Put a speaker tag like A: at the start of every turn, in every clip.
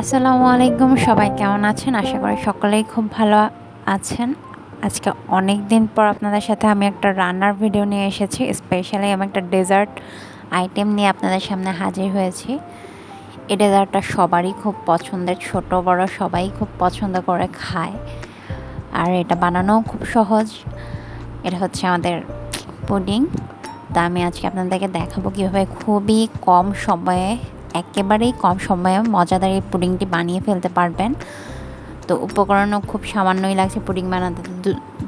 A: আসসালামু আলাইকুম, সবাই কেমন আছেন? আশা করি সকলেই খুব ভালো আছেন। আজকে অনেক দিন পর আপনাদের সাথে আমি একটা রান্নার ভিডিও নিয়ে এসেছি। স্পেশালি আমি একটা ডেজার্ট আইটেম নিয়ে আপনাদের সামনে হাজির হয়েছি। এই ডেজার্টটা সবারই খুব পছন্দের, ছোট, বড় সবাই খুব পছন্দ করে খায়। আর এটা বানানোও খুব সহজ। এটা হচ্ছে আমাদের পুডিং তা আমি আজকে আপনাদেরকে দেখাবো কীভাবে খুবই কম সময়ে একেবারেই কম সময়ে মজাদার এই পুডিংটি বানিয়ে ফেলতে পারবেন। তো উপকরণও খুব সামান্যই লাগছে পুডিং বানাতে,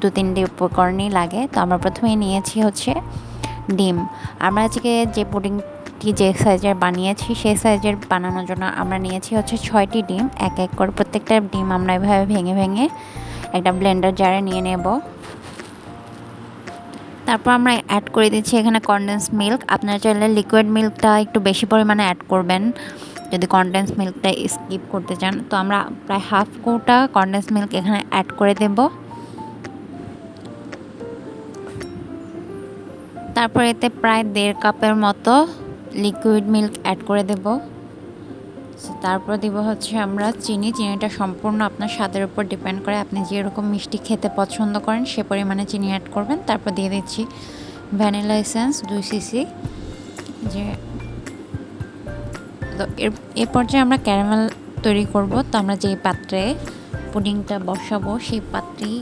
A: দু তিনটি উপকরণই লাগে। তো আমরা প্রথমেই নিয়েছি হচ্ছে ডিম। আমরা আজকে যে পুডিংটি যে সাইজের বানিয়েছি, সেই সাইজের বানানোর জন্য আমরা নিয়েছি হচ্ছে ছয়টি ডিম। এক এক করে প্রত্যেকটা ডিম আমরা এভাবে ভেঙে ভেঙে একটা ব্লেন্ডার জারে নিয়ে নেব। তারপর আমরা অ্যাড করে দিচ্ছি এখানে কনডেন্স মিল্ক আপনারা চাইলে লিকুইড মিল্কটা একটু বেশি পরিমাণে অ্যাড করবেন, যদি কনডেন্স মিল্কটা স্কিপ করতে চান। তো আমরা প্রায় হাফ কোটা কনডেন্স মিল্ক এখানে অ্যাড করে দেব। তারপর এতে প্রায় দেড় কাপের মতো লিকুইড মিল্ক অ্যাড করে দেবো। তারপর দিব হচ্ছে আমরা চিনি। চিনিটা সম্পূর্ণ আপনার স্বাদের উপর ডিপেন্ড করে। আপনি যেরকম মিষ্টি খেতে পছন্দ করেন, সে পরিমাণে চিনি অ্যাড করবেন। তারপর দিয়ে দিচ্ছি ভ্যানিলা এসেন্স দুই সিসি যে তো এর, এ পর্যায়ে আমরা ক্যারামেল তৈরি করব। তো আমরা যেই পাত্রে পুডিংটা বসাবো, সেই পাত্রেই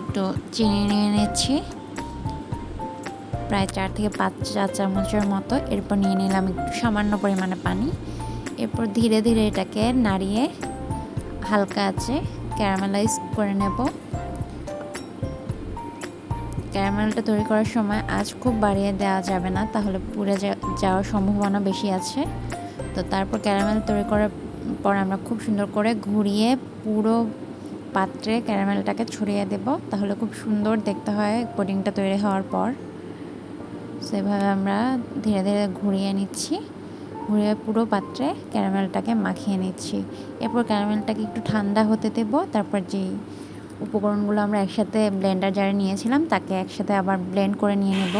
A: একটু চিনি নিয়ে নিচ্ছি। প্রায় চার থেকে পাঁচ চা চামচের মতো। এরপর নিয়ে নিলাম একটু সামান্য পরিমাণে পানি। এরপর ধীরে ধীরে এটাকে নাড়িয়ে হালকা আছে ক্যারামেলাইজ করে নেব। ক্যারামেলটা তৈরি করার সময় আজ খুব বাড়িয়ে দেওয়া যাবে না, তাহলে পুড়ে যাওয়ার সম্ভাবনা বেশি আছে। তো তারপর ক্যারামেল তৈরি করার পর আমরা খুব সুন্দর করে ঘুরিয়ে পুরো পাত্রে ক্যারামেলটাকে ছড়িয়ে দেব, তাহলে খুব সুন্দর দেখতে হয় পুডিংটা তৈরি হওয়ার পর। সেভাবে আমরা ধীরে ধীরে ঘুরিয়ে নিচ্ছি। ঘুরিয়ে পুরো পাত্রে ক্যারামেলটাকে মাখিয়ে নিচ্ছি। এরপর ক্যারামেলটাকে একটু ঠান্ডা হতে দেবো। তারপর যেই উপকরণগুলো আমরা একসাথে ব্লেন্ডার জারে নিয়েছিলাম, তাকে একসাথে আবার ব্লেন্ড করে নিয়ে নেব।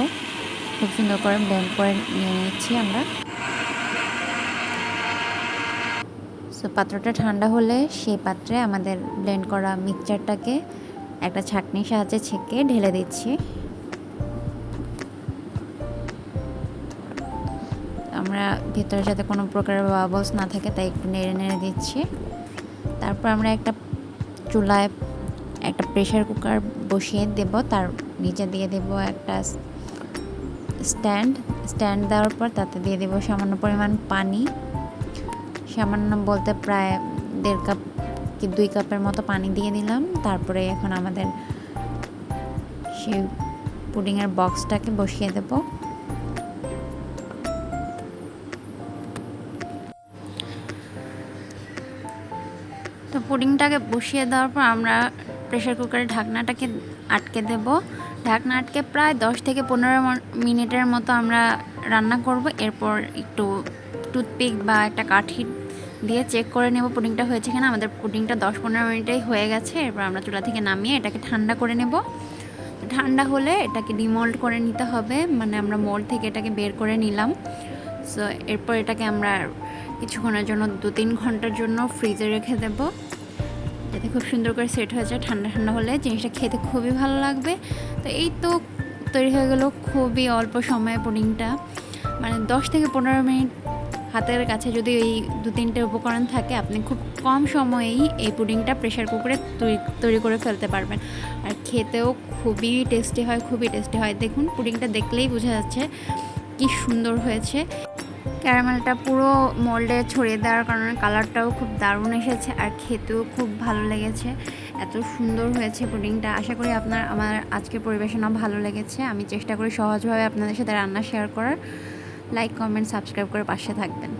A: খুব সুন্দর করে ব্লেন্ড করে নিয়ে নিচ্ছি আমরা। সো পাত্রটা ঠান্ডা হলে সেই পাত্রে আমাদের ব্লেন্ড করা মিক্সচারটাকে একটা ছাঁকনির সাহায্যে ছেঁকে ঢেলে দিচ্ছি। আমরা ভেতরে যাতে কোনো প্রকারের বাবলস না থাকে, তাই একটু নেড়ে নেড়ে দিচ্ছি। তারপর আমরা একটা চুলায় একটা প্রেশার কুকার বসিয়ে দেব, তার নিচে দিয়ে দেব একটা স্ট্যান্ড স্ট্যান্ড দেওয়ার পর তাতে দিয়ে দেব সামান্য পরিমাণ পানি। সামান্য বলতে প্রায় দেড় কাপ কি দুই কাপের মতো পানি দিয়ে দিলাম। তারপরে এখন আমাদের সেই পুডিংয়ের বক্সটাকে বসিয়ে দেবো। তো পুডিংটাকে বসিয়ে দেওয়ার পর আমরা প্রেশার কুকারের ঢাকনাটাকে আটকে দেব। ঢাকনা আটকে প্রায় দশ থেকে পনেরো মিনিটের মতো আমরা রান্না করব। এরপর একটু টুথপিক বা একটা কাঠি দিয়ে চেক করে নেব পুডিংটা হয়েছে কিনা। আমাদের পুডিংটা দশ পনেরো মিনিটেই হয়ে গেছে। এরপর আমরা চুলা থেকে নামিয়ে এটাকে ঠান্ডা করে নেব। ঠান্ডা হলে এটাকে ডিমোল্ড করে নিতে হবে। মানে আমরা মোল্ড থেকে এটাকে বের করে নিলাম। সো এরপর এটাকে আমরা কিছুক্ষণের জন্য দু তিন ঘণ্টার জন্য ফ্রিজে রেখে দেব। যাতে খুব সুন্দর করে সেট হয়ে যায়। ঠান্ডা ঠান্ডা হলে জিনিসটা খেতে খুবই ভালো লাগবে। তো এই তো তৈরি হয়ে গেল খুবই অল্প সময়ে পুডিংটা। মানে দশ থেকে পনেরো মিনিট হাতের কাছে যদি এই দু তিনটে উপকরণ থাকে, আপনি খুব কম সময়েই এই পুডিংটা প্রেশার কুকারে তৈরি করে ফেলতে পারবেন। আর খেতেও খুবই টেস্টি হয়, খুবই টেস্টি হয়। দেখুন, পুডিংটা দেখলেই বোঝা যাচ্ছে কি সুন্দর হয়েছে। ক্যারামেলটা পুরো মোল্ডে ছড়িয়ে দেওয়ার কারণে কালারটাও খুব দারুণ এসেছে আর খেতেও খুব ভালো লেগেছে। এত সুন্দর হয়েছে পুডিংটা। আশা করি আপনার, আমার আজকে পরিবেশনা ভালো লেগেছে। আমি চেষ্টা করি সহজভাবে আপনাদের সাথে রান্না শেয়ার করার। লাইক কমেন্ট সাবস্ক্রাইব করে পাশে থাকবেন।